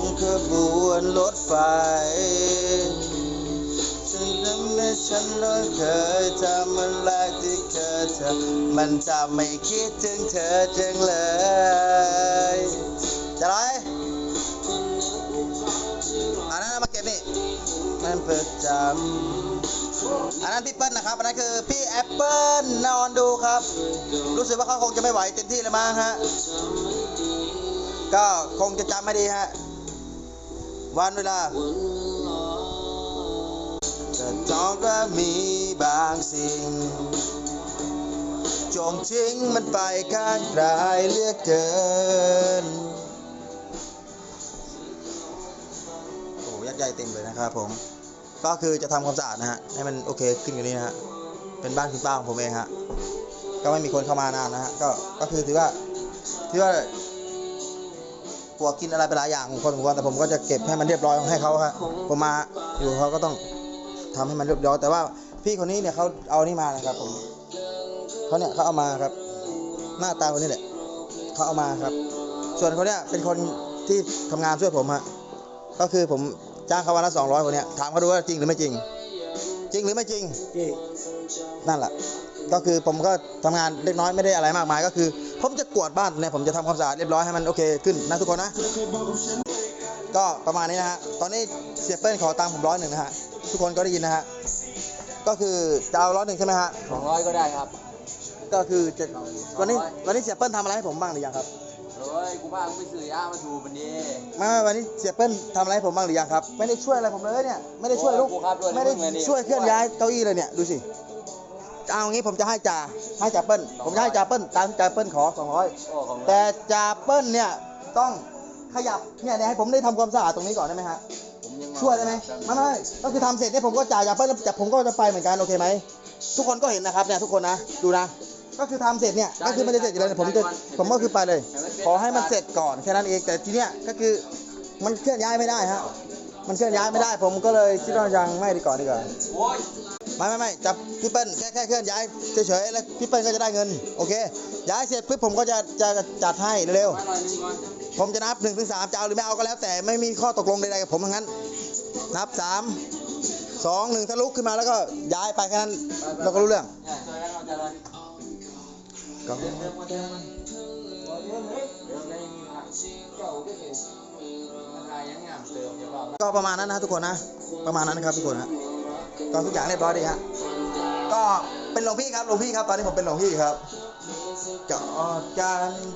งขบวนรถไฟฉันนั้นฉันนั้นเคยทำมันแรกที่เคยเธอ มันจะไม่คิดถึงเธอจังเลย จะไรอันนั้นมาเก็บนี่มันเประจำอันนั้นพี่เปิ้ลนะครับ อันนั้นคือพี่แอปเปิ้ลนอนดูครับ รู้สึกว่าเขาคงจะไม่ไหวเต็มที่แล้วมั้งฮะ ก็คงจะจำไม่ดีฮะ วันเวลาแต่ต้องก็มีบางสิ่ง จงทิ้งมันไปข้างไกลเหลือกเกินโอ้ยัดใหญ่เต็มเลยนะครับผม ก็คือจะทำความสะอาดนะฮะ ให้มันโอเคขึ้นกว่านี้นะฮะ เป็นบ้านคุณป้าของผมเองฮะ ก็ไม่มีคนเข้ามานานนะฮะ ก็ ก็คือถือว่า ถือว่า วกกินอะไรไปหลายอย่างพอสมควรแต่ผมก็จะเก็บให้มันเรียบร้อยให้เขาครับผมมาอยู่เขาก็ต้องทำให้มันเรียบร้อยแต่ว่าพี่คนนี้เนี่ยเขาเอานี่มานะครับผมเขาเนี่ยเขาเอามาครับ หน้าตาคนนี้แหละเขาเอามาครับ ส่วนคนเนี้ยเป็นคนที่ทำงานช่วยผมฮะก็คือผมจ้างเขาวันละสองร้อยคนเนี้ยถามเขาดูว่าจริงหรือไม่จริง จริงหรือไม่จริงนั่นแหละก็คือผมก็ทำงานเล็กน้อยไม่ได้อะไรมากมายก็คือ ผมจะกวาดบ้านเนี่ยผมจะทำความสะอาดเรียบร้อยให้มันโอเคขึ้นนะทุกคนนะ ก็ประมาณนี้นะฮะ ตอนนี้เสียเปิ้ลขอตังค์ผมร้อยหนึ่งนะฮะ ทุกคนก็ได้ยินนะฮะ ก็คือจะเอาร้อยหนึ่งใช่ไหมฮะสองร้อยก็ได้ครับ ก็คือจะวันนี้วันนี้เสียเปิ้ลทำอะไรให้ผมบ้างหรือยังครับเฮ้ยกูบ้ามึงไปซื้อยามาถูมันดีไม่ไม่วันนี้เสียเปิ้ลทำอะไรให้ผมบ้างหรือยังครับ ไม่ได้ช่วยอะไรผมเลยเนี่ย ไม่ได้ช่วยลูกโอ้ครับด้วยไม่ได้ด้วยนี่ช่วยเคลื่อนย้ายเก้าอี้เลยเนี่ย ดูสิ เอางี้ผมจะให้จ่าให้จ่าเปิ้ลผมจะให้จ่าเปิ้ลตามที่จ่าเปิ้ลขอสองร้อยโอ้ของแต่จ่าเปิ้ลเนี่ยต้องขยับเนี่ยเนี่ยให้ผมได้ทำความสะอาดตรงนี้ก่อนได้ไหมฮะผมยังช่วยได้ไหมไม่ไม่ก็คือทำเสร็จเนี่ยผมก็จ่ายจ่าเปิ้ลแล้วแต่ผมก็จะไปเหมือนกันโอเคไหมทุกคนก็เห็นนะครับเนี่ยทุกคนนะดูนะ ก็คือทำเสร็จเนี่ยก็คือไม่ได้เสร็จอยู่แล้วเนี่ยผมจะผมก็คือไปเลย ขอให้มันเสร็จก่อนแค่นั้นเองแต่ทีเนี้ยก็คือมันเคลื่อนย้ายไม่ได้ฮะมันเคลื่อนย้ายไม่ได้ ผมก็เลยคิดว่ายังไม่ดีก่อนดีกว่า โอ้ย ไม่ไม่ไม่จับพี่เปิ้ลแค่แค่เคลื่อนย้ายเฉยๆแล้วพี่เปิ้ลก็จะได้เงินโอเคย้ายเสร็จปุ๊บผมก็จะจะจัดให้เร็วมาหน่อยหนึงก่อนๆผมจะนับ1นถึงสามจะเอาหรือไม่เอาก็แล้ว แต่ไม่มีข้อตกลงใดๆกับผมทั้งนั้น นับ 3 2 1ถ้าลุกขึ้นมาแล้วก็ย้ายไปแค่นั้นเราก็รู้เรื่องก็ก็ประมาณนั้นนะทุกคนนะ ประมาณนั้นนะครับทุกคนฮะ ก็ทุกอย่างเรียบร้อยดีฮะก็เป็นหลวงพี่ครับหลวงพี่ครับ ตอนนี้ผมเป็นหลวงพี่ครับจอดกัน